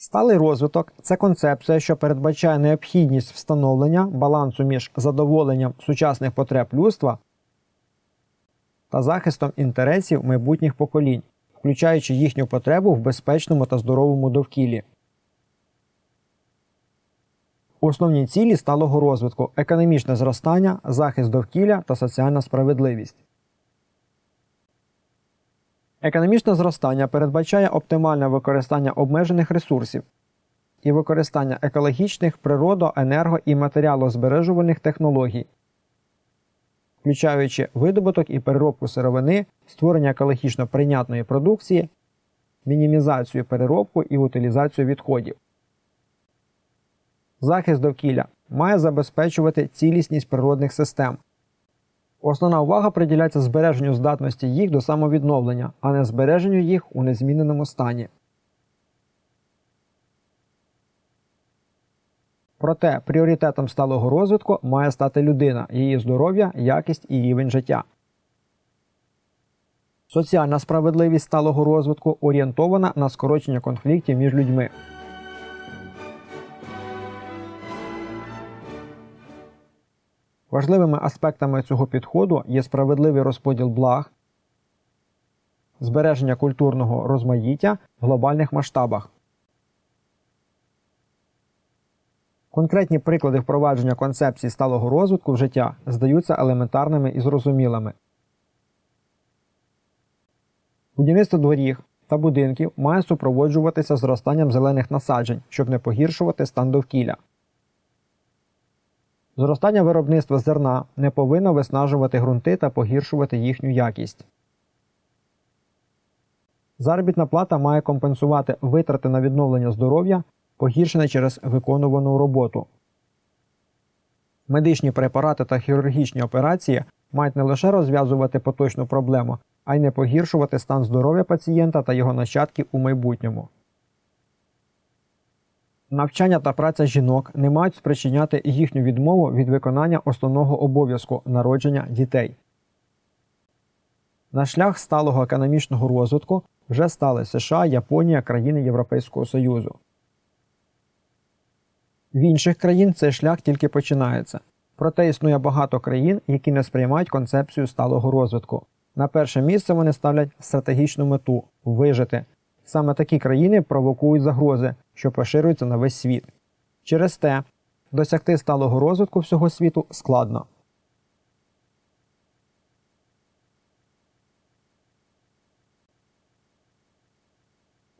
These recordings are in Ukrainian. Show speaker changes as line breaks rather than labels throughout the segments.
Сталий розвиток це концепція, що передбачає необхідність встановлення балансу між задоволенням сучасних потреб людства та захистом інтересів майбутніх поколінь, включаючи їхню потребу в безпечному та здоровому довкіллі. Основні цілі сталого розвитку економічне зростання, захист довкілля та соціальна справедливість. Економічне зростання передбачає оптимальне використання обмежених ресурсів і використання екологічних, природо-, енерго- і матеріалозбережувальних технологій, включаючи видобуток і переробку сировини, створення екологічно прийнятної продукції, мінімізацію переробку і утилізацію відходів. Захист довкілля має забезпечувати цілісність природних систем. Основна увага приділяється збереженню здатності їх до самовідновлення, а не збереженню їх у незміненому стані. Проте пріоритетом сталого розвитку має стати людина, її здоров'я, якість і рівень життя. Соціальна справедливість сталого розвитку орієнтована на скорочення конфліктів між людьми. Важливими аспектами цього підходу є справедливий розподіл благ, збереження культурного розмаїття в глобальних масштабах. Конкретні приклади впровадження концепції сталого розвитку в життя здаються елементарними і зрозумілими. Будівництво доріг та будинків має супроводжуватися зростанням зелених насаджень, щоб не погіршувати стан довкілля. Зростання виробництва зерна не повинно виснажувати ґрунти та погіршувати їхню якість. Заробітна плата має компенсувати витрати на відновлення здоров'я, погіршене через виконувану роботу. Медичні препарати та хірургічні операції мають не лише розв'язувати поточну проблему, а й не погіршувати стан здоров'я пацієнта та його нащадків у майбутньому. Навчання та праця жінок не мають спричиняти їхню відмову від виконання основного обов'язку народження дітей. На шлях сталого економічного розвитку вже стали США, Японія, країни Європейського Союзу. В інших країн цей шлях тільки починається. Проте існує багато країн, які не сприймають концепцію сталого розвитку. На перше місце вони ставлять стратегічну мету вижити. Саме такі країни провокують загрози, що поширюються на весь світ. Через те досягти сталого розвитку всього світу складно.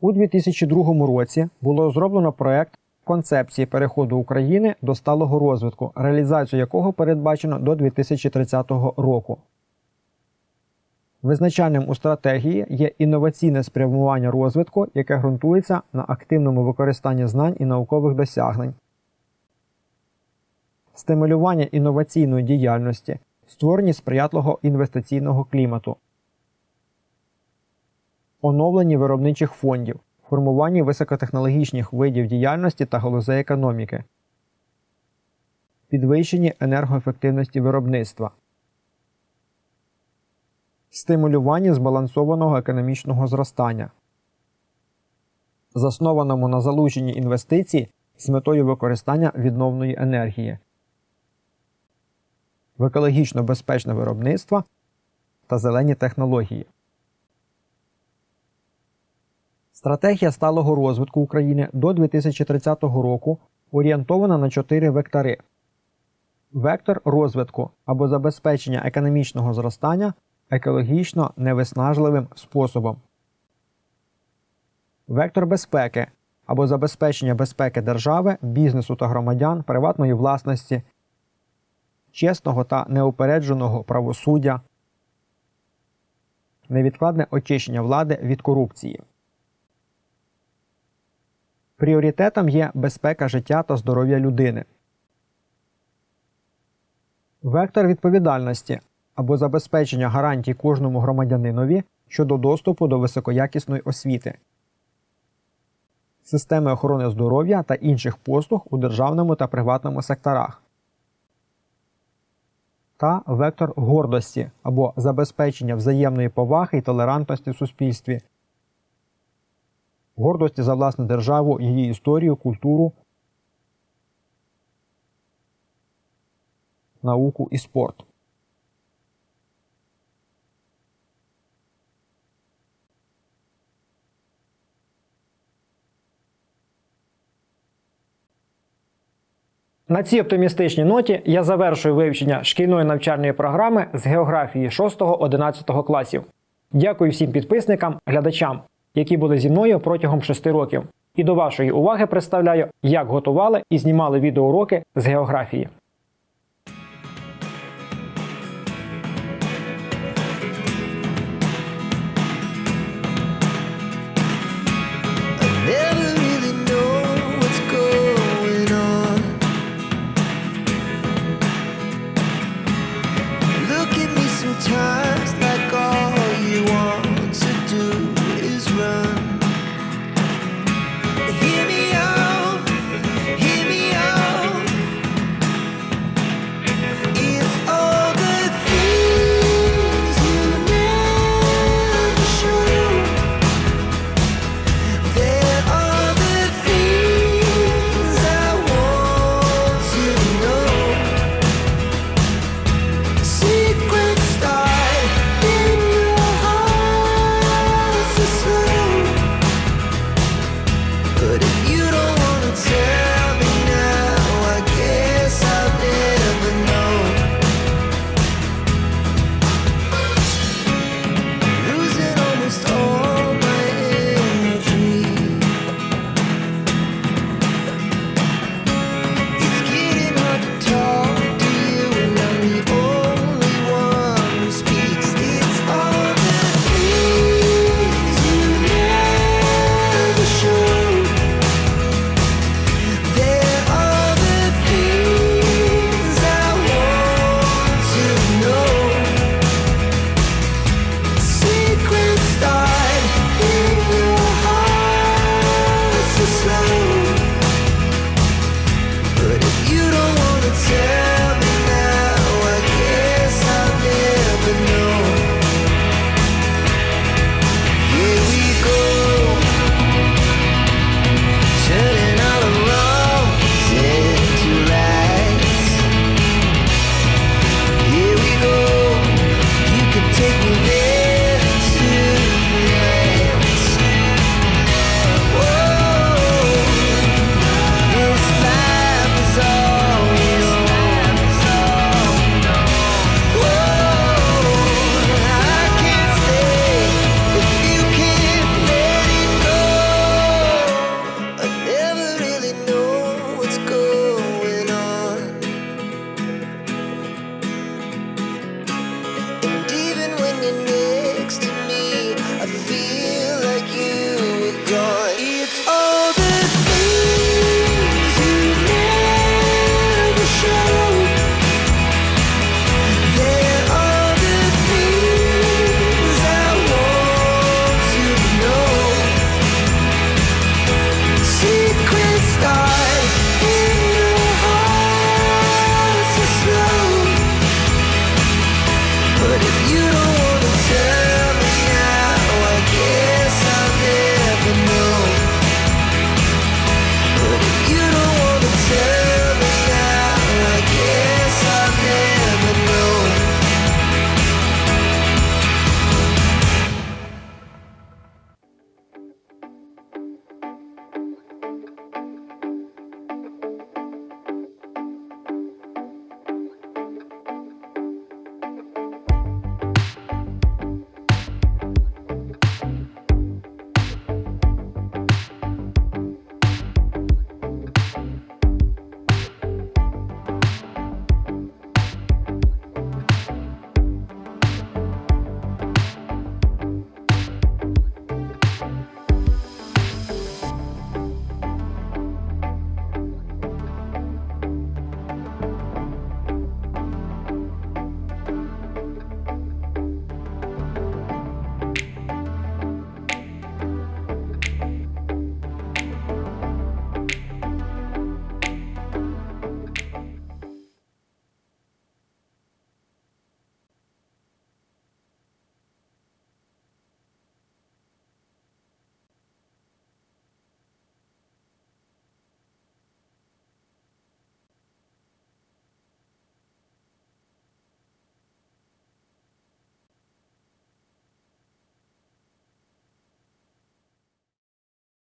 У 2002 році було зроблено проект концепції переходу України до сталого розвитку, реалізацію якого передбачено до 2030 року. Визначальним у стратегії є інноваційне спрямування розвитку, яке ґрунтується на активному використанні знань і наукових досягнень, стимулювання інноваційної діяльності, створенні сприятливого інвестиційного клімату, оновленні виробничих фондів, формуванні високотехнологічних видів діяльності та галузей економіки, підвищенні енергоефективності виробництва стимулюванні збалансованого економічного зростання, заснованому на залученні інвестицій з метою використання відновної енергії, в екологічно безпечне виробництво та зелені технології. Стратегія сталого розвитку України до 2030 року орієнтована на чотири вектори. Вектор розвитку або забезпечення економічного зростання екологічно невиснажливим способом. Вектор безпеки або забезпечення безпеки держави, бізнесу та громадян, приватної власності, чесного та неупередженого правосуддя, невідкладне очищення влади від корупції. Пріоритетом є безпека життя та здоров'я людини. Вектор відповідальності або забезпечення гарантій кожному громадянинові щодо доступу до високоякісної освіти, системи охорони здоров'я та інших послуг у державному та приватному секторах. Та вектор гордості або забезпечення взаємної поваги і толерантності в суспільстві, гордості за власну державу, її історію, культуру, науку і спорт. На цій оптимістичній ноті я завершую вивчення шкільної навчальної програми з географії 6-11 класів. Дякую всім підписникам, глядачам, які були зі мною протягом 6 років. І до вашої уваги представляю, як готували і знімали відеоуроки з географії.